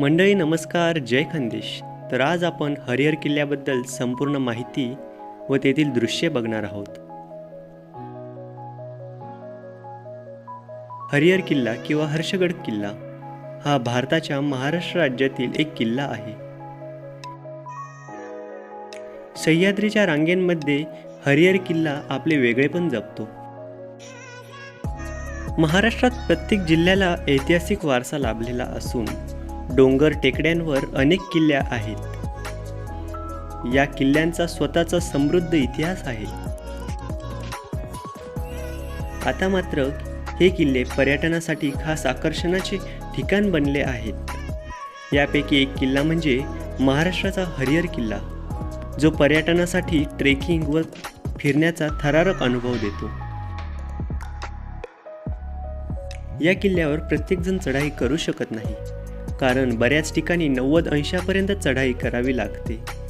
मंडळी नमस्कार जय खानदेश तर आज आपण हरिहर किल्ल्याबद्दल संपूर्ण माहिती व तेथील दृश्ये बघणार आहोत. हरिहर किल्ला किंवा हर्षगड किल्ला हा भारताच्या महाराष्ट्र राज्यातील एक किल्ला आहे. सह्याद्रीच्या रांगेंमध्ये हरिहर किल्ला आपले वेगळेपण जपतो. महाराष्ट्रात प्रत्येक जिल्ह्याला ऐतिहासिक वारसा लाभलेला असून डोंगर टेकड्यांवर अनेक किल्ल्या आहेत. या किल्ल्यांचा स्वतःचा समृद्ध इतिहास आहे. आता मात्र हे किल्ले पर्यटनासाठी खास आकर्षणाचे ठिकाण बनले आहेत. यापैकी एक किल्ला म्हणजे महाराष्ट्राचा हरिहर किल्ला जो पर्यटनासाठी ट्रेकिंग व फिरण्याचा थरारक अनुभव देतो. या किल्ल्यावर प्रत्येकजण चढाई करू शकत नाही. कारण बऱ्याच ठिकाणी नव्वद अंशापर्यंत चढाई करावी लागते.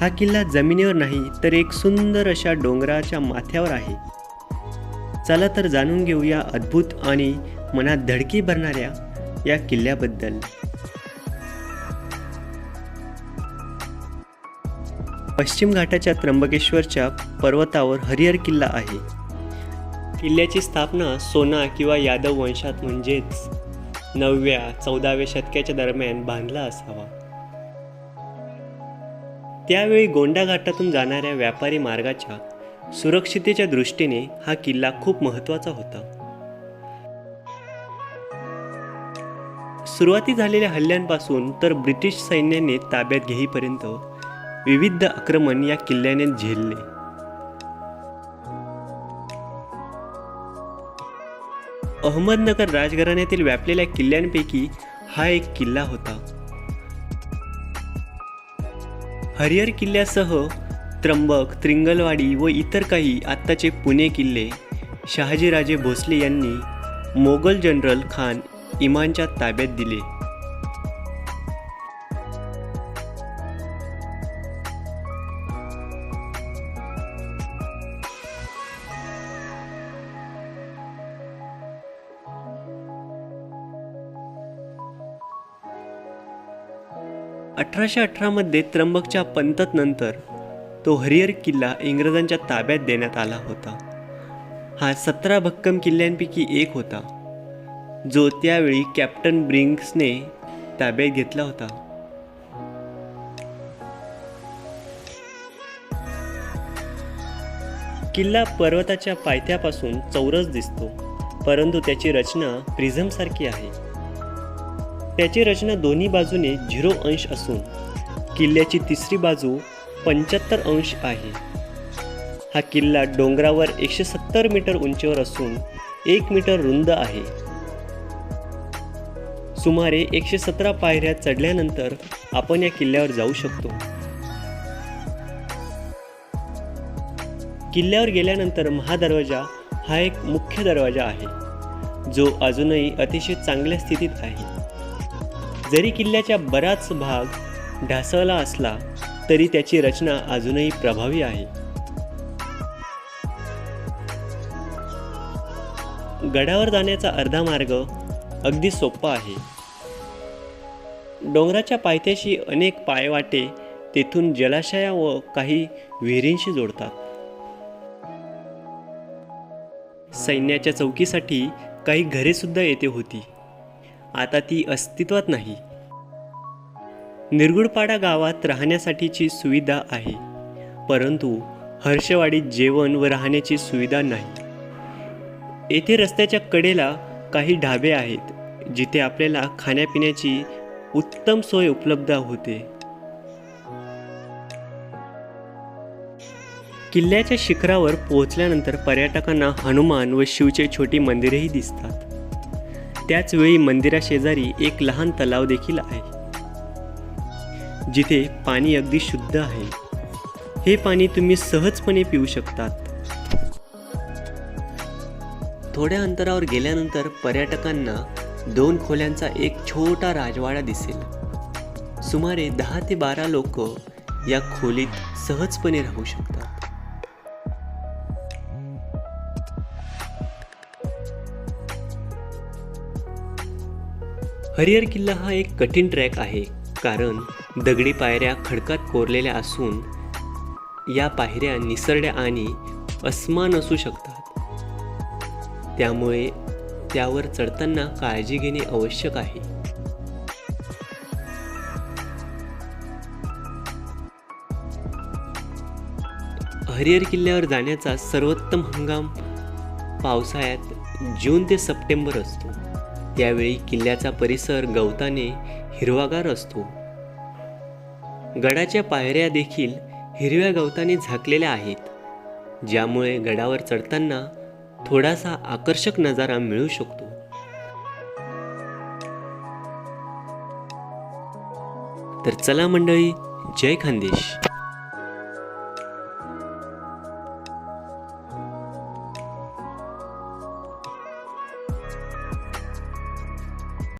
हा किल्ला जमिनीवर नाही तर एक सुंदर अशा डोंगराच्या माथ्यावर आहे. चला तर जाणून घेऊ या अद्भुत आणि मनात धडकी भरणाऱ्या या किल्ल्याबद्दल. पश्चिम घाटाच्या त्र्यंबकेश्वरच्या पर्वतावर हरिहर किल्ला आहे. किल्ल्याची स्थापना सोना किंवा यादव वंशात म्हणजेच नवव्या चौदाव्या शतकाच्या दरम्यान बांधला असावा. त्यावेळी गोंडा घाटातून जाणाऱ्या व्यापारी मार्गाच्या सुरक्षितेच्या दृष्टीने हा किल्ला खूप महत्त्वाचा होता. सुरुवाती झालेल्या हल्ल्यांपासून तर ब्रिटिश सैन्याने ताब्यात घेईपर्यंत विविध आक्रमण या किल्ल्याने झेलले. अहमदनगर राजघराण्यातील व्यापलेल्या किल्ल्यांपैकी हा एक किल्ला होता. हरिहर किल्ल्यासह त्र्यंबक त्रिंगलवाडी व इतर काही आत्ताचे पुणे किल्ले शहाजीराजे भोसले यांनी मोगल जनरल खान इमानच्या ताब्यात दिले. अठराशे अठरामध्ये त्र्यंबकच्या पंततनंतर तो हरिहर किल्ला इंग्रजांच्या ताब्यात देण्यात आला होता. हा सतरा भक्कम किल्ल्यांपैकी एक होता जो त्यावेळी कॅप्टन ब्रिंग्सने ताब्यात घेतला होता. किल्ला पर्वताच्या पायथ्यापासून चौरस दिसतो परंतु त्याची रचना प्रिझमसारखी आहे. त्याची रचना दोन्ही बाजूने झिरो अंश असून किल्ल्याची तिसरी बाजू पंच्याहत्तर अंश आहे. हा किल्ला डोंगरावर एकशे सत्तर मीटर उंचीवर असून एक मीटर रुंद आहे. सुमारे एकशे सतरा पायऱ्या चढल्यानंतर आपण या किल्ल्यावर जाऊ शकतो. किल्ल्यावर गेल्यानंतर महादरवाजा हा एक मुख्य दरवाजा आहे जो अजूनही अतिशय चांगल्या स्थितीत आहे. जरी किल्ल्याचा बराच भाग ढासळला असला तरी त्याची रचना अजूनही प्रभावी आहे. गडावर जाण्याचा अर्धा मार्ग अगदी सोपा आहे. डोंगराच्या पायथ्याशी अनेक पायवाटे तेथून जलाशया व काही विहिरींशी जोडतात. सैन्याच्या चौकीसाठी काही घरे सुद्धा येथे होती. आता ती अस्तित्वात नाही. निरगुडपाडा गावात राहण्यासाठीची सुविधा आहे परंतु हर्षवाडीत जेवण व राहण्याची सुविधा नाही. येथे रस्त्याच्या कडेला काही ढाबे आहेत जिथे आपल्याला खाण्यापिण्याची उत्तम सोय उपलब्ध होते. किल्ल्याच्या शिखरावर पोहोचल्यानंतर पर्यटकांना हनुमान व शिवचे छोटी मंदिरेही दिसतात. त्याचवेळी मंदिराशेजारी एक लहान तलाव देखील आहे. जिथे पाणी अगदी शुद्ध आहे. हे पाणी तुम्ही सहजपणे पिऊ शकतात. थोड्या अंतरावर गेल्यानंतर पर्यटकांना दोन खोल्यांचा एक छोटा राजवाडा दिसेल. सुमारे दहा ते बारा लोक या खोलीत सहजपणे राहू शकतात. हरिहर किल्ला हा एक कठीण ट्रॅक आहे कारण दगडी पायऱ्या खडकात कोरलेल्या असून या पायऱ्या निसरड्या आणि अस्मान असू शकतात. त्यामुळे त्यावर चढताना काळजी घेणे आवश्यक आहे. हरिहर किल्ल्यावर जाण्याचा सर्वोत्तम हंगाम पावसाळ्यात जून ते सप्टेंबर असतो. त्यावेळी किल्ल्याचा परिसर गवताने हिरवागार असतो. गडाच्या पायऱ्या देखील हिरव्या गवताने झाकलेल्या आहेत ज्यामुळे गडावर चढताना थोडासा आकर्षक नजारा मिळू शकतो. तर चला मंडळी जय खानदेश.